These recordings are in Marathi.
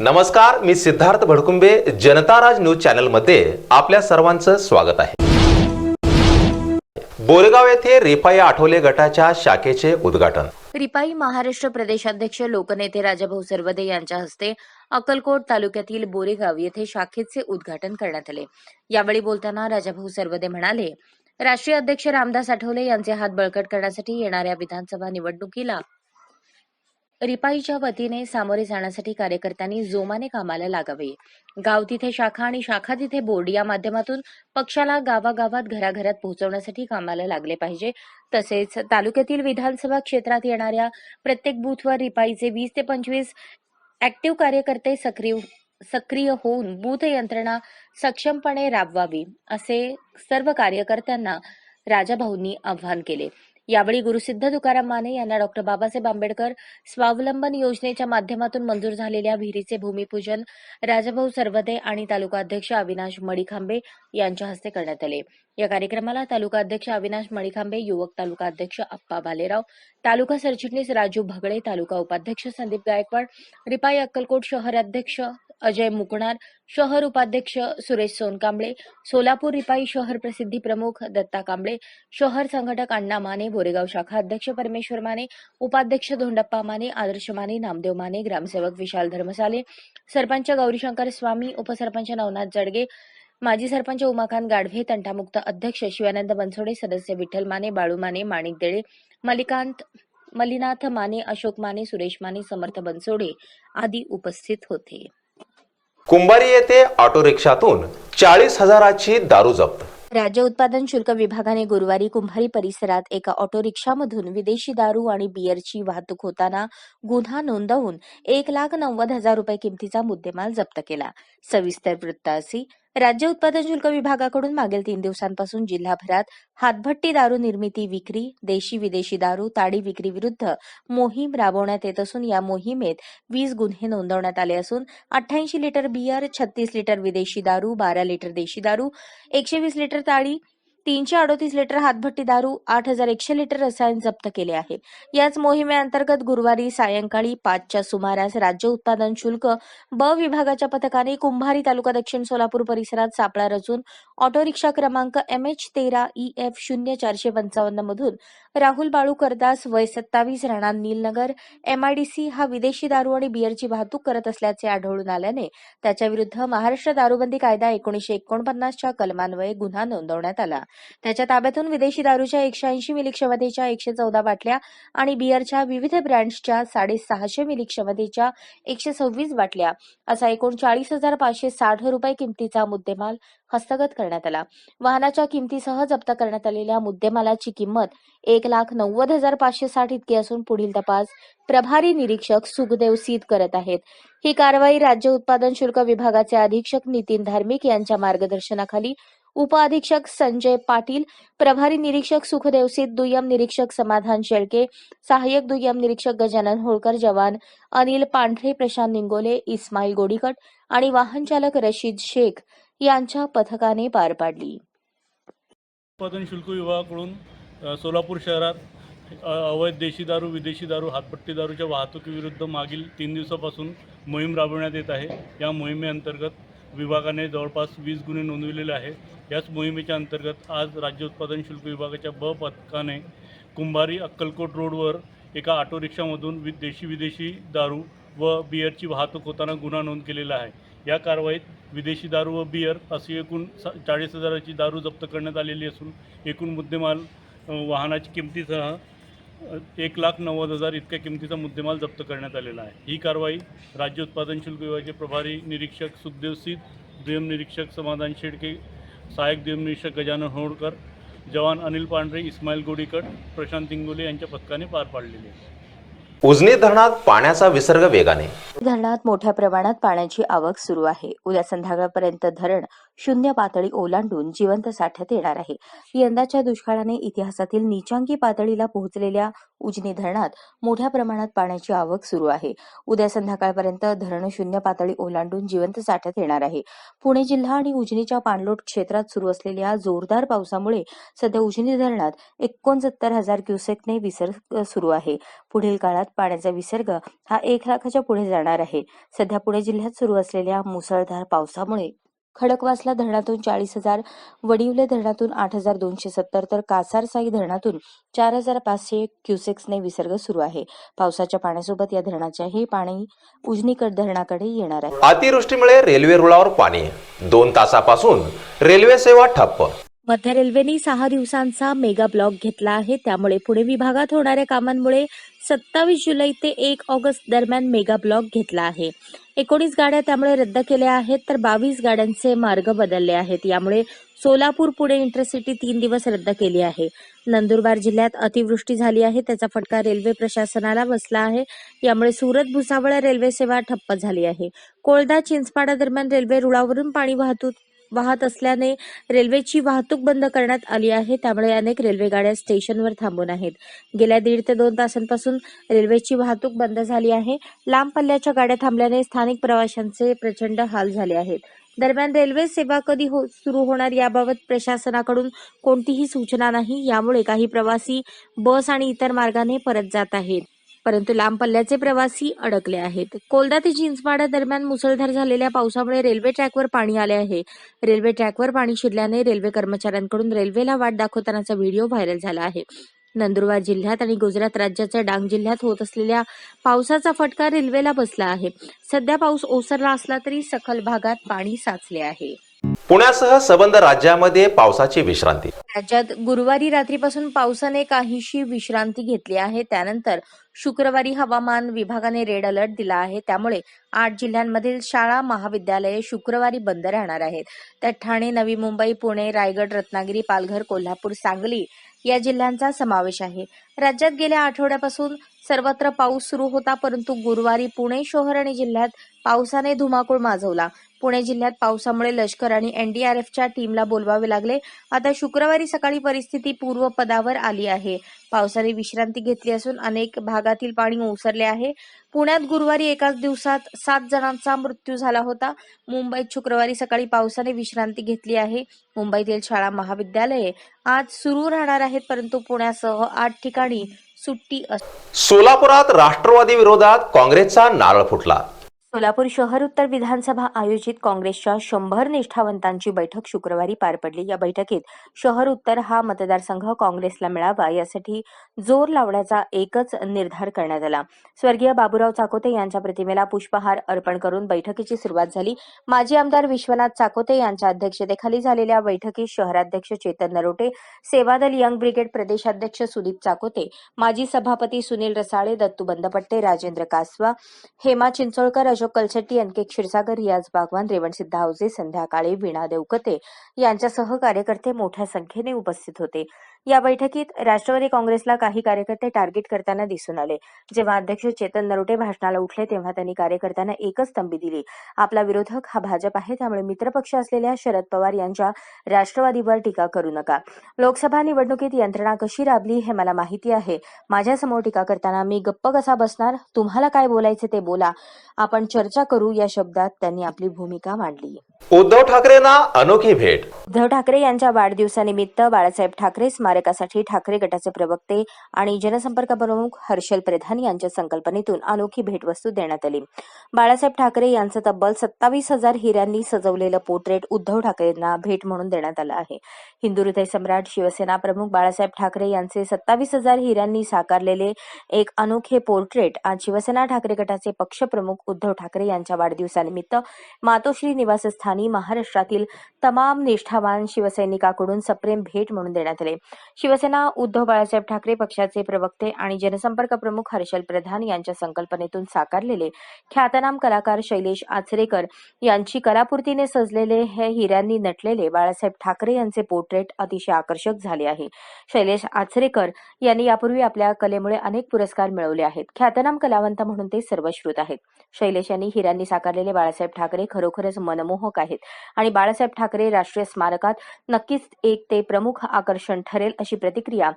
नमस्कार मी सिद्धार्थ भडकुंबे जनता राज न्यूज चॅनलमध्ये आपल्या सर्वांचं स्वागत आहे. बोरगाव येथे रिपाई आठवले गटाच्या शाखेचे उद्घाटन. रिपाई महाराष्ट्र प्रदेशाध्यक्ष लोकनेते राजाभाऊ सरवदे यांच्या हस्ते अक्कलकोट तालुक्यातील बोरेगाव येथे शाखेचे उद्घाटन करण्यात आले. यावेळी बोलताना राजाभाऊ सरवदे म्हणाले राष्ट्रीय अध्यक्ष रामदास आठवले यांचे हात बळकट करण्यासाठी येणाऱ्या विधानसभा निवडणुकीला रिपाईच्या वतीने सामोरे जाण्यासाठी कार्यकर्त्यांनी जोमाने कामाला लागावे. गाव तिथे शाखा आणि शाखा तिथे बोर्ड या माध्यमातून पक्षाला गावागावात घराघरात पोहोचवण्यासाठी कामाला लागले पाहिजे. तसेच तालुक्यातील विधानसभा क्षेत्रात येणाऱ्या प्रत्येक बूथवर रिपाईचे वीस ते पंचवीस ऍक्टिव्ह कार्यकर्ते सक्रिय सक्रिय होऊन बूथ यंत्रणा सक्षमपणे राबवावी असे सर्व कार्यकर्त्यांना राजाभाऊंनी आवाहन केले. यावेळी गुरुसिद्ध तुकाराम माने यांना डॉक्टर बाबासाहेब आंबेडकर स्वावलंबन योजनेच्या माध्यमातून मंजूर झालेल्या विहिरीचे भूमिपूजन राजाभाऊ सरवदे आणि तालुका अध्यक्ष अविनाश मडिखांबे यांच्या हस्ते करण्यात आले. या कार्यक्रमाला तालुका अध्यक्ष अविनाश मणिखांबे युवक तालुका अध्यक्ष अप्पा बालेराव तालुका सरचिटणीस राजू भगडे तालुका उपाध्यक्ष संदीप गायकवाड रिपाई अक्कलकोट शहर अध्यक्ष अजय मुकणार शहर उपाध्यक्ष सुरेश सोनकांबळे सोलापूर रिपाई शहर प्रसिद्धी प्रमुख दत्ता कांबळे शहर संघटक अण्णा माने बोरेगाव शाखा अध्यक्ष परमेश्वर माने उपाध्यक्ष धोंडप्पा माने आदर्श माने नामदेव माने ग्रामसेवक विशाल धर्मसाले सरपंच गौरीशंकर स्वामी उपसरपंच नवनाथ जडगे माजी सरपंच उमाकांत गाढवे तंटामुक्त अध्यक्ष शिवानंद बनसोडे सदस्य विठ्ठल माने बाळू माने माणिक देळे मलिकांत मलिनाथ माने अशोक माने सुरेश माने समर्थ बनसोडे आदी उपस्थित होते. कुंभारी येथे ऑटो रिक्षातून चाळीस हजाराची दारू जप्त. राज्य उत्पादन शुल्क विभागाने गुरुवारी कुंभारी परिसरात एका ऑटो रिक्षामधून विदेशी दारू आणि बियरची वाहतूक होताना गुन्हा नोंदवून एक लाख नव्वद हजार रुपये किमतीचा मुद्देमाल जप्त केला. सविस्तर वृत्त राज्य उत्पादन शुल्क विभागाकडून मागील तीन दिवसांपासून जिल्हाभरात हातभट्टी दारू निर्मिती विक्री देशी विदेशी दारू ताडी विक्री विरुद्ध मोहीम राबवण्यात येत असून या मोहिमेत वीस गुन्हे नोंदवण्यात आले असून अठ्ठ्याऐंशी लिटर बियर छत्तीस लिटर विदेशी दारू बारा लिटर देशी दारू एकशे वीस लिटर ताडी तीनशे अडोतीस लिटर हातभट्टी दारू आठ हजार एकशे लिटर रसायन जप्त केले आहे. याच मोहिमेअंतर्गत गुरुवारी सायंकाळी पाचच्या सुमारास राज्य उत्पादन शुल्क ब विभागाच्या पथकाने कुंभारी तालुका दक्षिण सोलापूर परिसरात सापळा रचून ऑटो रिक्षा क्रमांक एम एच तेरा ई एफ शून्य चारशे पंचावन्न मधून राहुल बाळू करदास वय सत्तावीस राणा नीलनगर एमआयडीसी हा विदेशी दारू आणि बियरची वाहतूक करत असल्याचे आढळून आल्याने त्याच्याविरुद्ध महाराष्ट्र दारूबंदी कायदा एकोणीशे एकोणपन्नासच्या कलमान्वये गुन्हा नोंदवण्यात आला. त्याच्या ताब्यातून विदेशी दारूच्या एकशे ऐंशी मिली क्षमतेच्या एकशे चौदा बाटल्या आणि बियरच्या विविध ब्रँड्सच्या साडेसहाशे मिली क्षमतेच्या एकशे सव्वीस बाटल्या असा एकूण चाळीस हजार पाचशे साठ रुपये किमतीचा मुद्देमाल हस्तगत करण्यात आला. वाहनाच्या किमतीसह जप्त करण्यात आलेल्या मुद्देमालाची किंमत एक लाख नव्वद हजार पाचशे साठ इतकी असून पुढील तपास प्रभारी निरीक्षक सुखदेव सीत करत आहेत. ही कारवाई राज्य उत्पादन शुल्क विभागाचे अधीक्षक नितीन धार्मिक यांच्या मार्गदर्शनाखाली उपअधीक्षक संजय पाटील प्रभारी निरीक्षक सुखदेव सिद्ध दुय्यम निरीक्षक समाधान शेळके सहाय्यक दुय्यम निरीक्षक गजानन होळकर जवान अनिल पांढरे प्रशांत निंगोले इस्माईल गोडीकट आणि वाहन चालक रशीद शेख यांच्या पथकाने पार पाडली. उत्पादन शुल्क विभागाकडून सोलापूर शहरात अवैध देशी दारू विदेशी दारू हातपट्टी दारूच्या वाहतुकीविरुद्ध मागील तीन दिवसापासून मोहीम राबवण्यात येत आहे. या मोहिमेअंतर्गत विभागाने जवळपास वीस गुन्हे नोंदविलेले आहे याच मोहिमेच्या अंतर्गत आज राज्य उत्पादन शुल्क विभागाच्या ब पथकाने कुंभारी अक्कलकोट रोडवर एका ऑटो रिक्षामधून वि देशी विदेशी दारू व बियरची वाहतूक होताना गुन्हा नोंद केलेला आहे. या कारवाईत विदेशी दारू व बियर अशी एकूण स चाळीस हजाराची दारू जप्त करण्यात आलेली असून एकूण मुद्देमाल वाहनाची किमतीसह एक लाख नव्वद हजार इतक्या किमतीचा मुद्देमाल जप्त करण्यात आलेला आहे. ही कारवाई राज्य उत्पादन शुल्क विभागाचे प्रभारी निरीक्षक सुखदेव सित दुय्यम निरीक्षक समाधान शेडके सहाय्यक दुय्यम निरीक्षक गजानन होळकर जवान अनिल पांढरे इस्माईल गोडीकट प्रशांत इंगोले यांच्या पथकाने पार पाडलेली. आहे उजनी धरणात पाण्याचा विसर्ग वेगाने. धरणात मोठ्या प्रमाणात पाण्याची आवक सुरू आहे. उद्या संध्याकाळपर्यंत धरण शून्य पातळी ओलांडून जिवंत साठ्यात येणार आहे. यंदाच्या दुष्काळाने इतिहासातील निचांकी पातळीला पोहोचलेल्या उजनी धरणात मोठ्या प्रमाणात पाण्याची आवक सुरू आहे. उद्या संध्याकाळपर्यंत धरण शून्य पातळी ओलांडून जिवंत साठ्यात येणार आहे. पुणे जिल्हा आणि उजनीच्या पाणलोट क्षेत्रात सुरू असलेल्या जोरदार पावसामुळे सध्या उजनी धरणात एकोणसत्तर हजार क्युसेकने विसर्ग सुरू आहे. पुढील काळात पाण्याचा विसर्ग हा एक लाखाच्या पुढे जाणार आहे. सध्या पुणे जिल्ह्यात सुरू असलेल्या मुसळधार पावसामुळे खडकवासला धरणातून चाळीस हजार वडिवले धरणातून आठ हजार दोनशे सत्तर तर कासारसाई धरणातून चार हजार पाचशे क्युसेक्सने विसर्ग सुरू आहे. पावसाच्या पाण्यासोबत या धरणाच्याही पाणी उजनीकड धरणाकडे येणार आहे. अतिवृष्टीमुळे रेल्वे रुळावर पाणी. दोन तासापासून रेल्वे सेवा ठप्प. मध्य रेल्वेने सहा दिवसांचा मेगा ब्लॉक घेतला आहे. त्यामुळे पुणे विभागात होणाऱ्या कामांमुळे सत्तावीस जुलै ते एक ऑगस्ट दरम्यान मेगा ब्लॉक घेतला आहे. एकोणीस गाड्या त्यामुळे रद्द केल्या आहेत तर बावीस गाड्यांचे मार्ग बदलले आहेत. यामुळे सोलापूर पुणे इंटरसिटी तीन दिवस रद्द केली आहे. नंदुरबार जिल्ह्यात अतिवृष्टी झाली आहे त्याचा फटका रेल्वे प्रशासनाला बसला आहे. यामुळे सुरत भुसावळ रेल्वे सेवा ठप्प झाली आहे. कोळदा चिंचपाडा दरम्यान रेल्वे रुळावरून पाणी वाहतूक वाहत असल्याने रेल्वेची वाहतूक बंद करण्यात आली आहे. त्यामुळे अनेक रेल्वे गाड्या स्टेशनवर थांबून आहेत. गेल्या दीड ते दोन तासांपासून रेल्वेची वाहतूक बंद झाली आहे. लांब पल्ल्याच्या गाड्या थांबल्याने स्थानिक प्रवाशांचे प्रचंड हाल झाले आहेत. दरम्यान रेल्वे सेवा कधी हो सुरू होणार याबाबत प्रशासनाकडून कोणतीही सूचना नाही. यामुळे काही प्रवासी बस आणि इतर मार्गाने परत जात आहेत. परंतु लांब पल्ल्याचे प्रवासी अडकले आहेत. कोलदा ते चिंचवाडा दरम्यान मुसळधार झालेल्या पावसामुळे रेल्वे ट्रॅकवर पाणी आले आहे. रेल्वे ट्रॅकवर पाणी शिरल्याने रेल्वे कर्मचाऱ्यांकडून रेल्वेला वाट दाखवतानाचा व्हिडिओ व्हायरल झाला आहे. नंदुरबार जिल्ह्यात आणि गुजरात राज्याच्या डांग जिल्ह्यात होत असलेल्या पावसाचा फटका रेल्वेला बसला आहे. सध्या पाऊस ओसरला असला तरी सखल भागात पाणी साचले आहे. पुण्यासह सबंध राज्यामध्ये पावसाची विश्रांती. राज्यात गुरुवारी रात्रीपासून पावसाने काहीशी विश्रांती घेतली आहे. त्यानंतर शुक्रवारी हवामान विभागाने रेड अलर्ट दिला आहे. त्यामुळे आठ जिल्ह्यांमधील शाळा महाविद्यालये शुक्रवारी बंद राहणार आहेत. त्यात ठाणे नवी मुंबई पुणे रायगड रत्नागिरी पालघर कोल्हापूर सांगली या जिल्ह्यांचा समावेश आहे. राज्यात गेल्या आठवड्यापासून सर्वत्र पाऊस सुरू होता परंतु गुरुवारी पुणे शहर आणि जिल्ह्यात पावसाने धुमाकूळ माजवला. पुणे जिल्ह्यात पावसामुळे लष्कर आणि एनडीआरएफच्या टीमला बोलवावे लागले. आता शुक्रवारी सकाळी परिस्थिती पूर्वपदावर आली आहे. पावसाने विश्रांती घेतली असून अनेक भागातील पाणी ओसरले आहे. पुण्यात गुरुवारी एकाच दिवसात सात जणांचा मृत्यू झाला होता. मुंबईत शुक्रवारी सकाळी पावसाने विश्रांती घेतली आहे. मुंबईतील शाळा महाविद्यालये आज सुरू राहणार आहेत परंतु पुण्यासह आठ ठिकाणी सुट्टी सोलापुरात राष्ट्रवादी विरोधात काँग्रेसचा नारळ फुटला. सोलापूर शहर उत्तर विधानसभा आयोजित काँग्रेसच्या शंभर निष्ठावंतांची बैठक शुक्रवारी पार पडली. या बैठकीत शहर उत्तर हा मतदारसंघ काँग्रेसला मिळावा यासाठी जोर लावण्याचा एकच निर्धार करण्यात आला. स्वर्गीय बाबूराव चाकोते यांच्या प्रतिमेला पुष्पहार अर्पण करून बैठकीची सुरुवात झाली. माजी आमदार विश्वनाथ चाकोते यांच्या अध्यक्षतेखाली झालेल्या बैठकीत शहराध्यक्ष चेतन नरोटे सेवादल यंग ब्रिगेड प्रदेशाध्यक्ष सुदीप चाकोते माजी सभापती सुनील रसाळे दत्तू बंदपट्टे राजेंद्र कासवा हेमा चिंचोळकर अशोक कलशेट्टी अंकित क्षीरसागर रियाज बागवान रेवणसिद्ध हावजे संध्याकाळी वीणा देवकते यांच्यासह कार्यकर्ते मोठ्या संख्येने उपस्थित होते. या बैठकीत राष्ट्रवादी काँग्रेसला काही कार्यकर्ते टार्गेट करताना दिसून आले. जेव्हा अध्यक्ष चेतन नरोटे भाषणाला उठले तेव्हा त्यांनी कार्यकर्त्यांना एकच तंबी दिली. आपला विरोधक हा भाजप आहे त्यामुळे मित्रपक्ष असलेल्या शरद पवार यांच्या राष्ट्रवादीवर टीका करू नका. लोकसभा निवडणुकीत यंत्रणा कशी राबली हे मला माहिती आहे. माझ्यासमोर टीका करताना मी गप्प कसा बसणार? तुम्हाला काय बोलायचे ते बोला. आपण चर्चा करू या शब्दात त्यांनी आपली भूमिका मांडली. उद्धव ठाकरेंना अनोखी भेट. उद्धव ठाकरे यांच्या वाढदिवसानिमित्त बाळासाहेब ठाकरे स्मारकासाठी ठाकरे गटाचे प्रवक्ते आणि जनसंपर्क प्रमुख हर्षल प्रधान यांच्या संकल्पनेतून अनोखी भेटवस्तू देण्यात आली. बाळासाहेब ठाकरे यांचं तब्बल सत्तावीस हजार हिऱ्यांनी सजवलेलं पोर्ट्रेट उद्धव ठाकरेंना भेट म्हणून देण्यात आलं आहे. हिंदू हृदय सम्राट शिवसेना प्रमुख बाळासाहेब ठाकरे यांचे सत्तावीस हजार हिऱ्यांनी साकारलेले एक अनोखे पोर्ट्रेट आज शिवसेना ठाकरे गटाचे पक्षप्रमुख उद्धव ठाकरे यांच्या वाढदिवसानिमित्त मातोश्री निवासस्थानी महाराष्ट्रातील तमाम निष्ठावान शिवसैनिकाकडून सप्रेम भेट म्हणून देण्यात आले. शिवसेना उद्धव बाळासाहेब ठाकरे पक्षाचे प्रवक्ते आणि जनसंपर्क प्रमुख हर्षल प्रधान यांच्या संकल्पनेतून साकारलेले ख्यातनाम कलाकार शैलेश आचरेकर यांची कलापूर्तीने सजलेले हे हिऱ्यांनी नटलेले बाळासाहेब ठाकरे यांचे पोर्ट्रेट अतिशय आकर्षक झाले आहे. शैलेश आचरेकर यांनी यापूर्वी आपल्या कलेमुळे अनेक पुरस्कार मिळवले आहेत. ख्यातनाम कलावंत म्हणून ते सर्वश्रुत आहेत. शैलेश यांनी हिऱ्यांनी साकारलेले बाळासाहेब ठाकरे खरोखरच मनमोहक आहेत आणि बाळासाहेब ठाकरे राष्ट्रीय स्मारकात नक्कीच एक ते प्रमुख आकर्षण ठरेल अशी प्रतिक्रिया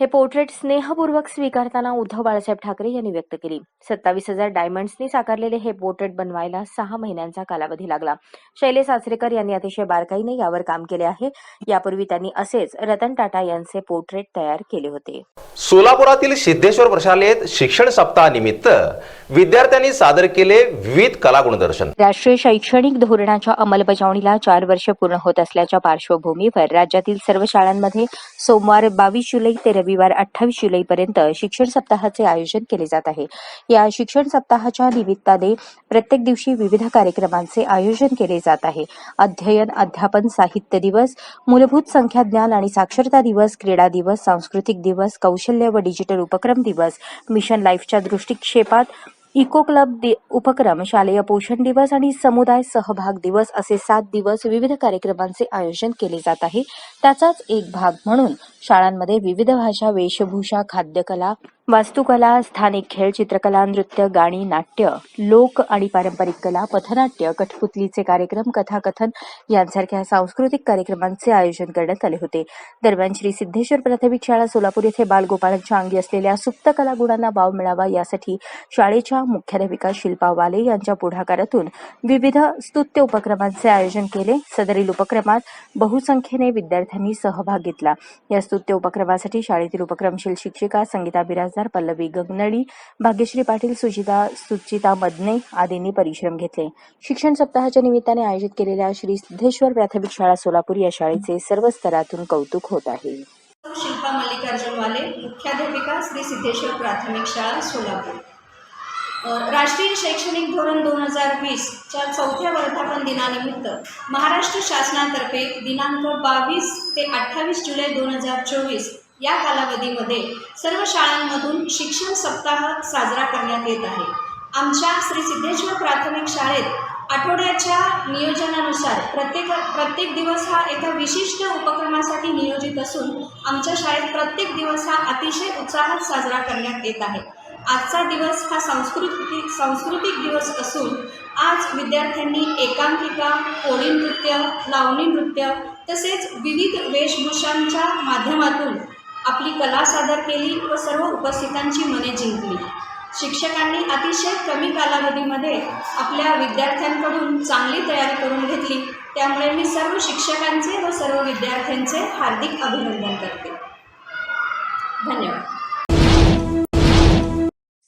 हे पोर्ट्रेट स्नेहपूर्वक स्वीकारताना उद्धव बाळासाहेब ठाकरे यांनी व्यक्त केली. सत्तावीस हजार डायमंड्सनी साकारलेले हे पोर्ट्रेट बनवायला सहा महिन्यांचा कालावधी लागला. शैलेश आचरेकर यांनी अतिशय बारकाईने यावर काम केले आहे. यापूर्वी त्यांनी असेच रतन टाटा यांचे पोर्ट्रेट तयार केले होते. सोलापुरातील सिद्धेश्वर प्रशालेत शिक्षण सप्ताहानिमित्त विद्यार्थ्यांनी सादर केले विविध कला गुणदर्शन. राष्ट्रीय शैक्षणिक धोरणाच्या अंमलबजावणीला चार वर्ष पूर्ण होत असल्याच्या पार्श्वभूमीवर राज्यातील सर्व शाळांमध्ये सोमवार बावीस जुलै ते रविवार अठ्ठावीस जुलैपर्यंत शिक्षण सप्ताहाचे आयोजन केले जात आहे. या शिक्षण सप्ताहाच्या निमित्ताने प्रत्येक दिवशी विविध कार्यक्रमांचे आयोजन केले जात आहे. अध्ययन अध्यापन साहित्य दिवस मूलभूत संख्या ज्ञान आणि साक्षरता दिवस क्रीडा दिवस सांस्कृतिक दिवस कौशल्य व डिजिटल उपक्रम दिवस मिशन लाईफच्या दृष्टिक्षेपात इको क्लब उपक्रम शालेय पोषण दिवस आणि समुदाय सहभाग दिवस असे सात दिवस विविध कार्यक्रमांचे आयोजन केले जात आहे. त्याचाच एक भाग म्हणून शाळांमध्ये विविध भाषा वेशभूषा खाद्यकला वास्तुकला स्थानिक खेळ चित्रकला नृत्य गाणी नाट्य लोक आणि पारंपरिक कला पथनाट्य कठपुतलीचे कार्यक्रम कथाकथन यांसारख्या सांस्कृतिक कार्यक्रमांचे आयोजन करण्यात आले होते. दरम्यान श्री सिद्धेश्वर प्राथमिक शाळा सोलापूर येथे बालगोपाळांच्या अंगी असलेल्या सुप्त कला गुणांना वाव मिळावा यासाठी शाळेच्या मुख्याध्यापिका शिल्पा वाले यांच्या पुढाकारातून विविध स्तुत्य उपक्रमांचे आयोजन केले. सदरील उपक्रमात बहुसंख्येने विद्यार्थ्यांनी सहभाग घेतला. या स्तुत्य उपक्रमासाठी शाळेतील उपक्रमशील शिक्षिका संगीता बिराजदार पल्लवी गगनळी भाग्यश्री पाटील सुचिता सुचिता मदने आदींनी परिश्रम घेतले. शिक्षण सप्ताहाच्या निमित्ताने आयोजित केलेल्या श्री सिद्धेश्वर प्राथमिक शाळा सोलापूर या शाळेचे सर्व स्तरातून कौतुक होत आहे. शिल्पा मल्लिकार्जुनवाले मुख्याध्यापिका श्री सिद्धेश्वर प्राथमिक शाळा सोलापूर. राष्ट्रीय शैक्षणिक धोरण दोन हजार वीसच्या चौथ्या वर्धापन दिनानिमित्त महाराष्ट्र शासनातर्फे दिनांक बावीस ते अठ्ठावीस जुलै दोन हजार चोवीस या कालावधीमध्ये सर्व शाळांमधून शिक्षण सप्ताह साजरा करण्यात येत आहे. आमच्या श्री सिद्धेश्वर प्राथमिक शाळेत आठवड्याच्या नियोजनानुसार प्रत्येक प्रत्येक दिवस हा एका विशिष्ट उपक्रमासाठी नियोजित असून आमच्या शाळेत प्रत्येक दिवस हा अतिशय उत्साहात साजरा करण्यात येत आहे. आजचा दिवस हा सांस्कृतिक सांस्कृतिक दिवस असून आज विद्यार्थ्यांनी एकांकिका कोळी नृत्य लावणी नृत्य तसेच विविध वेशभूषांच्या माध्यमातून आपली कला सादर केली व सर्व उपस्थितांची मने जिंकली. शिक्षकांनी अतिशय कमी कालावधीमध्ये आपल्या विद्यार्थ्यांकडून चांगली तयारी करून घेतली. त्यामुळे मी सर्व शिक्षकांचे व सर्व विद्यार्थ्यांचे हार्दिक अभिनंदन करते. धन्यवाद.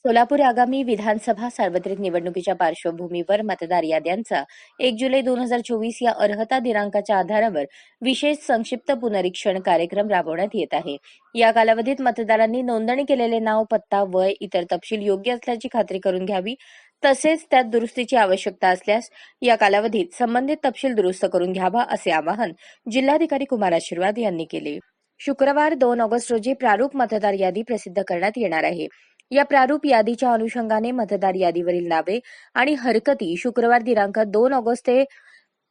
सोलापूर आगामी विधानसभा सार्वत्रिक निवडणुकीच्या पार्श्वभूमीवर मतदार याद्यांचा एक जुलै दोन हजार चोवीस या अर्हता दिनांकाच्या आधारावर विशेष संक्षिप्त पुनरीक्षण कार्यक्रम राबवण्यात येत आहे. या कालावधीत मतदारांनी नोंदणी केलेले नाव पत्ता वय इतर तपशील योग्य असल्याची खात्री करून घ्यावी तसेच त्यात दुरुस्तीची आवश्यकता असल्यास या कालावधीत संबंधित तपशील दुरुस्त करून घ्यावा असे आवाहन जिल्हाधिकारी कुमार आशीर्वाद यांनी केले. शुक्रवार दोन ऑगस्ट रोजी प्रारूप मतदार यादी प्रसिद्ध करण्यात येणार आहे. या प्रारूप यादीच्या अनुषंगाने मतदार यादीवरील नावे आणि हरकती शुक्रवार दिनांक दोन ऑगस्ट ते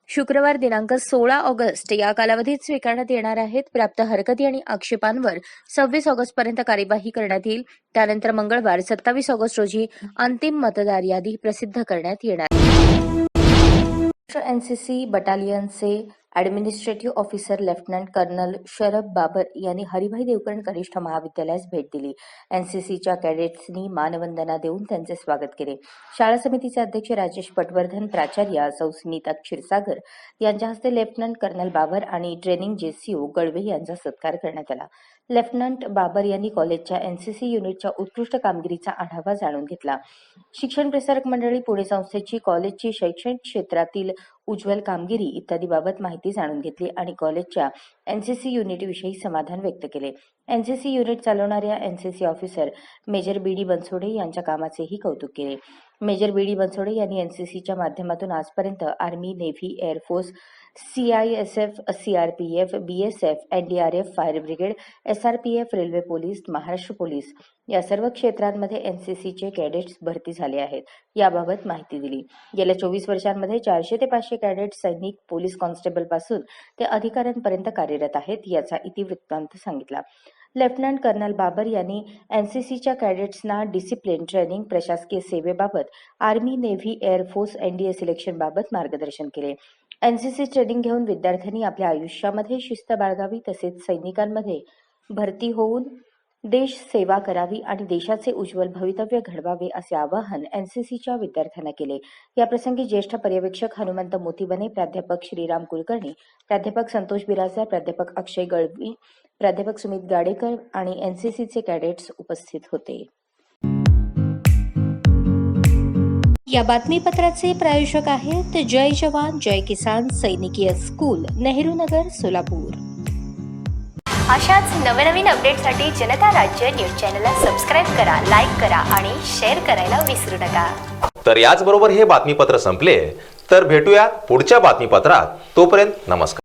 शुक्रवार दिनांक सोळा ऑगस्ट या कालावधीत स्वीकारण्यात येणार आहेत. प्राप्त हरकती आणि आक्षेपांवर सव्वीस ऑगस्ट पर्यंत कार्यवाही करण्यात येईल. त्यानंतर मंगळवार सत्तावीस ऑगस्ट रोजी अंतिम मतदार यादी प्रसिद्ध करण्यात येणार NCC बटालियनचे administrative officer lieutenant colonel Sharab Babar यांनी हरिभाई देवकरण कनिष्ठ महाविद्यालयास भेट दिली. एनसीसीच्या कॅडेट्सनी मानवंदना देऊन त्यांचे स्वागत केले. शाळा समितीचे अध्यक्ष राजेश पटवर्धन प्राचार्य सौ स्मिता क्षीरसागर यांच्या हस्ते लेफ्टनंट कर्नल बाबर आणि ट्रेनिंग जेसीओ गडवे यांचा सत्कार करण्यात आला. लेफ्टनंट बाबर यांनी कॉलेजच्या एनसीसी युनिटच्या उत्कृष्ट कामगिरीचा आढावा जाणून घेतला. शिक्षण प्रसारक मंडळी पुणे संस्थेची कॉलेजची शैक्षणिक क्षेत्रातील उज्ज्वल कामगिरी इत्यादी बाबत माहिती जाणून घेतली आणि कॉलेजच्या एनसीसी युनिटविषयी समाधान व्यक्त केले. एनसीसी युनिट चालवणाऱ्या NCC officer major B D Bansode यांच्या कामाचेही कौतुक केले. मेजर बी डी बनसोडे यांनी एनसीसीच्या माध्यमातून आजपर्यंत army navy air force CISF CRPF BSF NDRF fire brigade SRPF railway police Maharashtra police या सर्व क्षेत्रांमध्ये एनसीसीचे कॅडेट्स भरती झाले आहेत. याबाबत माहिती दिली. गेल्या चोवीस वर्षांमध्ये चारशे ते पाचशे कॅडेट सैनिक पोलीस कॉन्स्टेबलपासून ते अधिकाऱ्यांपर्यंत कार्यरत आहेत याचा इतिवृत्तांत सांगितला. लेफ्टनंट कर्नल बाबर यांनी एन सी सीच्या कॅडेट्सना डिसिप्लिन ट्रेनिंग प्रशासकीय सेवेबाबत army navy air force NDA सिलेक्शनबाबत मार्गदर्शन केले. एनसीसी ट्रेनिंग घेऊन विद्यार्थ्यांनी आपल्या आयुष्यामध्ये शिस्त बाळगावी तसेच सैनिकांमध्ये भरती होऊन देश सेवा करावी आणि देशाचे उज्ज्वल भवितव्य घडवावे असे आवाहन एनसीसीच्या विद्यार्थ्यांना केले. याप्रसंगी ज्येष्ठ पर्यवेक्षक हनुमंत मोतीबने प्राध्यापक श्रीराम कुलकर्णी प्राध्यापक संतोष बिराजदार प्राध्यापक अक्षय गळवी प्राध्यापक सुमित गाडेकर आणि एनसीसीचे कॅडेट्स उपस्थित होते. या बातमीपत्राचे प्रायोजक आहेत जय जवान जय किसान सैनिकीय स्कूल नेहरू नगर सोलापूर. अशाच नवनवीन अपडेटसाठी जनता राज्य न्यूज चॅनलला सबस्क्राईब करा लाईक करा आणि शेअर करायला विसरू नका. तर याचबरोबर हे बातमीपत्र संपले तर भेटूया पुढच्या बातमीपत्रात. तोपर्यंत नमस्कार.